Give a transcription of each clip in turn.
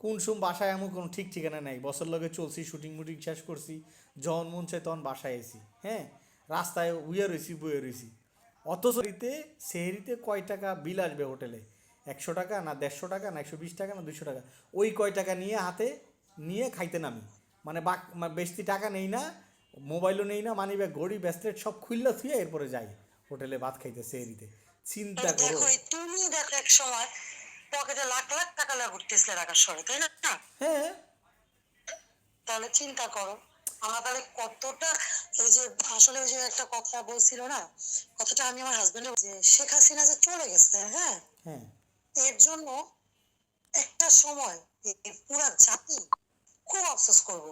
কোন সোম বাসায় এমন কোনো ঠিক ঠিকানা নাই। বছর লগে চলছি শুটিং মুটিং শেষ করছি যখন মন চায় তখন বাসায় এসি হ্যাঁ? রাস্তায় উইয়ে রয়েছি বয়ে রয়েছি অথচ রিতে সেহরিতে কয় টাকা বিল আসবে হোটেলে? একশো টাকা না দেড়শো টাকা না একশো বিশ টাকা না দুশো টাকা? ওই কয় টাকা নিয়ে হাতে নিয়ে খাইতে নামি। মানে বাক বেশি টাকা নেই না মোবাইলও নেই না মানি ব্যাগ ঘড়ি ব্যাসলেট সব খুললা থুয়ে এরপরে যাই। হোটেলে ভাত খাইতে সেহরিতে। চিন্তা করো। তুমি দেখো এক সময় পকেটে লাখ লাখ টাকা লাগা ঘুরতেছিলে ঢাকার শহরে তাই না? হ্যাঁ। তাহলে চিন্তা করো। আমরা তাহলে কতটা এই যে আসলে ওই যে একটা কথা বলছিল না কথাটা আমি আমার হাজবেন্ডে যে শেখ হাসিনা যে চলে গেছে হ্যাঁ? হ্যাঁ। এর জন্য একটা সময় পুরা জাতি খুব আফসোস করব।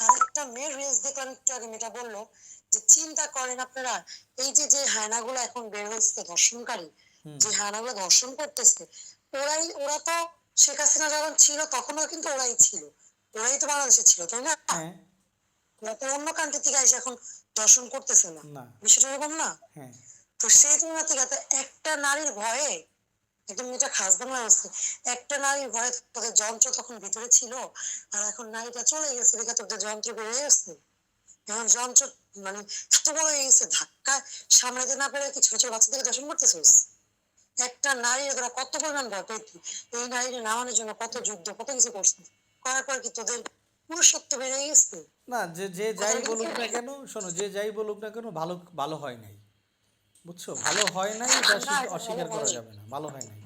আর একটা মেয়ের রিলস দেখলাম একটু আগে মেয়েটা বলল যে চিন্তা করেন আপনারা এই যে যে হায়নাগুলো এখন বের হয়েছে ধর্ষণকারী যে হায়নাগুলো ধর্ষণ করতেছে ওরাই ওরা তো শেখ হাসিনা যখন ছিল তখনও কিন্তু ওরাই ছিল। ওরাই তো বাংলাদেশে ছিল তাই না? হ্যাঁ। তো অন্য কান্ট্রি থেকে এসে এখন দর্শন করতেছে না। বিষয়টা এরকম না? হ্যাঁ। তো সেই তুলনা থেকে একটা নারীর ভয়ে একদম এটা খাস বাংলা আছে একটা নারীর ভয়ে তোদের যন্ত্র তখন ভিতরে ছিল আর এখন নারীটা চলে গেছে দেখে তোদের যন্ত্র বেড়ে গেছে। এখন যন্ত্র মানে এত বড় হয়ে গেছে ধাক্কা সামলাতে না পেরে কি ছোট ছোট বাচ্চাদেরকে দর্শন করতেছিস? একটা নারী তোরা কত পরিমাণ ভয় পেতি এই নারীকে নামানোর জন্য কত যুদ্ধ কত কিছু করছে? করার পর কি তোদের পুরুষত্ব বেড়ে গেছে? না যে যে যাই বলুক না কেন শোনো যে যাই বলুক না কেন ভালো ভালো হয় নাই। বুঝছ? ভালো হয় নাই এটা অস্বীকার করা যাবে না ভালো হয় নাই।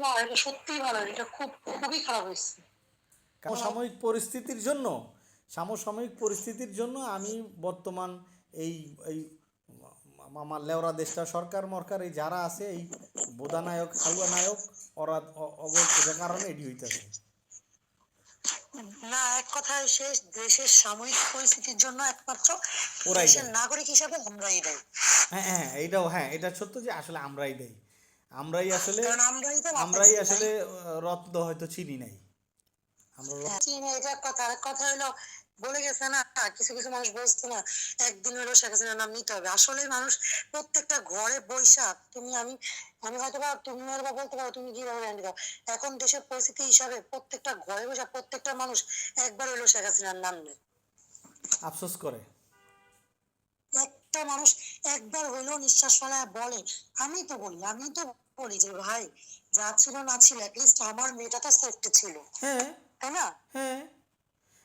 না এটা সত্যিই ভালো এটা খুব খুবই খারাপ হয়েছে। সাময়িক পরিস্থিতির জন্য? সমসাময়িক পরিস্থিতির জন্য আমি বর্তমান এই এই আমার লেওরা দেশটা সরকার মরকার এই যারা আছে এই বোদা নায়ক হালুয়া নায়ক ওরা অ- অবৈধ কারণে এডি হইতেছে। না এক কথায় শেষ দেশের সাময়িক পরিস্থিতির জন্য একমাত্র দেশের নাগরিক হিসাবে আমরাই দেয়। হ্যাঁ হ্যাঁ এইটাও হ্যাঁ এটা সত্য যে আসলে আমরাই দেই আমরাই আসলে আমরাই আসলে রত্ন হয়তো চিনি নাই। আমরা হ্যাঁ, এটা কথা কথা হলো বলে গেছে না কিছু কিছু মানুষ বলছে না একদিন হলো শেখ হাসিনার নাম নিতে হবে। আসলে মানুষ প্রত্যেকটা ঘরে বৈশাখ তুমি আমি আমি হয়তো বা তুমি হয়তো বা বলতে পারো তুমি কীভাবে জানতে পারো এখন দেশের পরিস্থিতি হিসাবে প্রত্যেকটা ঘরে বসে প্রত্যেকটা মানুষ একবার হলো শেখ হাসিনার নাম নেয়। আফসোস করে। একটা মানুষ একবার হইলেও নিঃশ্বাস ফেলায় বলে। আমি তো বলি আমি তো বলি যে ভাই যা ছিল না ছিল লিস্ট আমার মেয়েটা তো সেফটি ছিল। হ্যাঁ। তাই না? হ্যাঁ।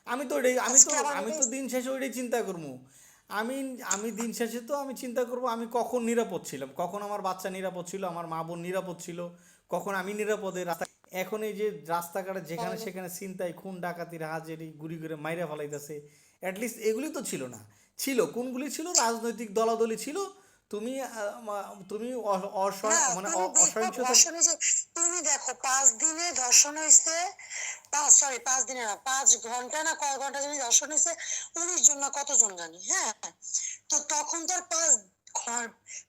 আমি তো আমি তো আমি তো দিন শেষে ওইটাই চিন্তা করব। আমি আমি দিন শেষে তো আমি চিন্তা করব আমি কখন নিরাপদ ছিলাম। কখন আমার বাচ্চা নিরাপদ ছিল আমার মা বোন নিরাপদ ছিল কখন আমি নিরাপদে রাস্তা এখন এই যে রাস্তাঘাটে যেখানে সেখানে চিন্তায় খুন ডাকাতির হাজারি গুড়ি করে মাইরা ফেলাইতেছে অ্যাটলিস্ট এগুলি তো ছিল না। ছিল কোনগুলি ছিল? রাজনৈতিক দলাদলি ছিল তুমি তুমি অ- অসহ না, মানে তুমি দেখো পাঁচ দিনে ধর্ষণ হয়েছে পাঁচ সরি পাঁচ দিনে না পাঁচ ঘণ্টা না কয় ঘণ্টা জানি ধর্ষণ হয়েছে উনিশ জন না কতজন জানি হ্যাঁ? তো তখন তো আর পাঁচ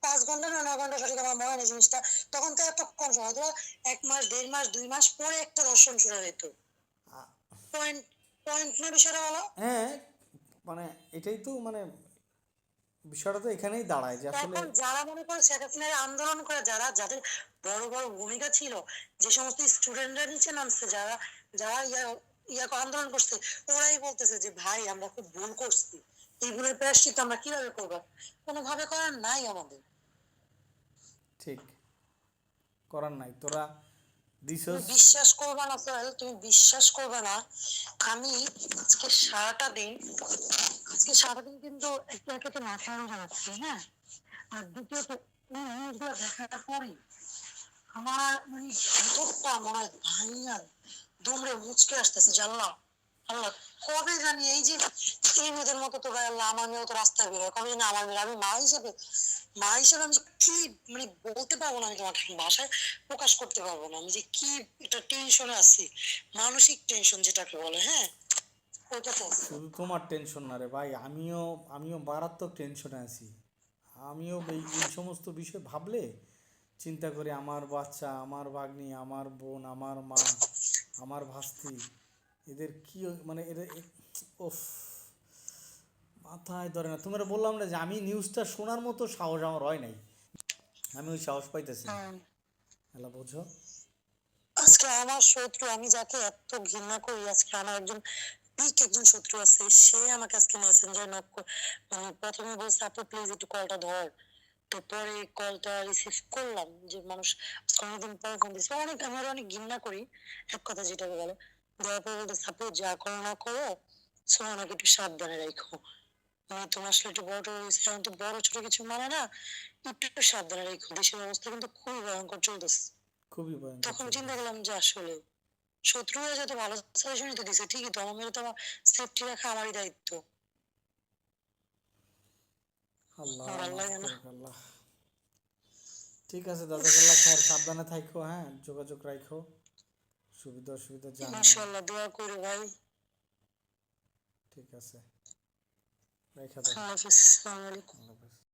পাঁচ ঘণ্টা না নয় ঘণ্টা সঠিক আমার মনে নেই জিনিসটা তখন তো এত কম সময় হয়তো এক মাস দেড় মাস দুই মাস পরে একটা ধর্ষণ শুরু হতো পয়েন্ট পয়েন্ট না বিষয়টা বলো? হ্যাঁ মানে এটাই তো মানে বিষয়টা তো এখানেই দাঁড়ায় যে আসলে এখন যারা মনে করো শেখ হাসিনার আন্দোলন করে যারা যাদের বড় বড় ভূমিকা ছিল যে সমস্ত স্টুডেন্টরা নিচে নামছে যারা যারা ইয়া ইয়া আন্দোলন করছে ওরাই বলতেছে যে ভাই আমরা খুব ভুল করছি। এই ভুলের প্রায়শ্চিত আমরা কীভাবে করব? কোনোভাবে করার নাই আমাদের। ঠিক। করার নাই। তোরা বিশ্বাস করবে না তুমি বিশ্বাস করবে না। আমি আজকে সারাটা দিন আজকে সারাদিন কিন্তু একটু একে তো মাথায় জানাচ্ছি হ্যাঁ আর দ্বিতীয়ত নিউজগুলো দেখার পরে আমার মানে ভেতরটা মনে হয় ভাইয়া দুমড়ে মুচকে আসতেছে জানলাম আল্লাহ কবে জানি এই যে এই মেয়েদের মতো তো ভাই আল্লাহ আমার মেয়েও তো রাস্তায় বেরোয়, কবে জানি আমার মেয়ে, আমি মা হিসেবে মা হিসেবে আমি কি মানে বলতে পারব না আমি তোমার ভাষায় প্রকাশ করতে পারব না, আমি যে কি একটা টেনশনে আছি, মানসিক টেনশন যেটাকে বলে হ্যাঁ। শুধু তোমার টেনশন না রে ভাই আমিও আমিও মারাত্মক টেনশনে আছি। আমিও এই এই সমস্ত বিষয় ভাবলে চিন্তা করি আমার বাচ্চা আমার ভাগ্নি আমার বোন আমার মা আমার ভাস্তি এদের কি মানে এদের ওফ মাথায় ধরে না। তোমরা বললাম না যে আমি নিউজটা শোনার মতো সাহস আমার হয় নাই। আমি ওই সাহস পাইতেছি হ্যালো বোঝো। আজকে আমার শত্রু আমি যাকে এত ঘৃণা করি আজকে আমার একজন একজন শত্রু আছে সে আমাকে আজকে মেসেঞ্জার নক মানে প্রথমে বলছে আপু প্লিজ একটু কলটা ধর। তো পরে কলটা রিসিভ করলাম যে মানুষ অনেকদিন পরে ফোন দিচ্ছে অনেক আমি ওর অনেক ঘৃণা করি এক কথা যেটা বলে। দেওয়ার পরে বলতে সাপোজ যা করো না করো একটু সাবধানে রাখো। মানে তোমার আসলে একটু বড় এখন তো বড় ছোট কিছু মানে না একটু একটু সাবধানে রেখো। দেশের অবস্থা কিন্তু খুবই ভয়ঙ্কর চলতেছে। খুবই ভয়ঙ্কর তখন চিন্তা করলাম যে আসলে শত্রুরা যত ভালো সাজেশনই তো দিছে ঠিকই তো আমার মেয়ে তো আমার সেফটি রাখা আমারই দায়িত্ব। আল্লাহ ঠিক আছে দাদাকাল্লা খায়ের সাবধানে থাকো হ্যাঁ যোগাযোগ রাখো সুবিধা অসুবিধা জানো। মাশাআল্লাহ দোয়া করি ভাই। ঠিক আছে। রেখে দাও। আসসালামু আলাইকুম।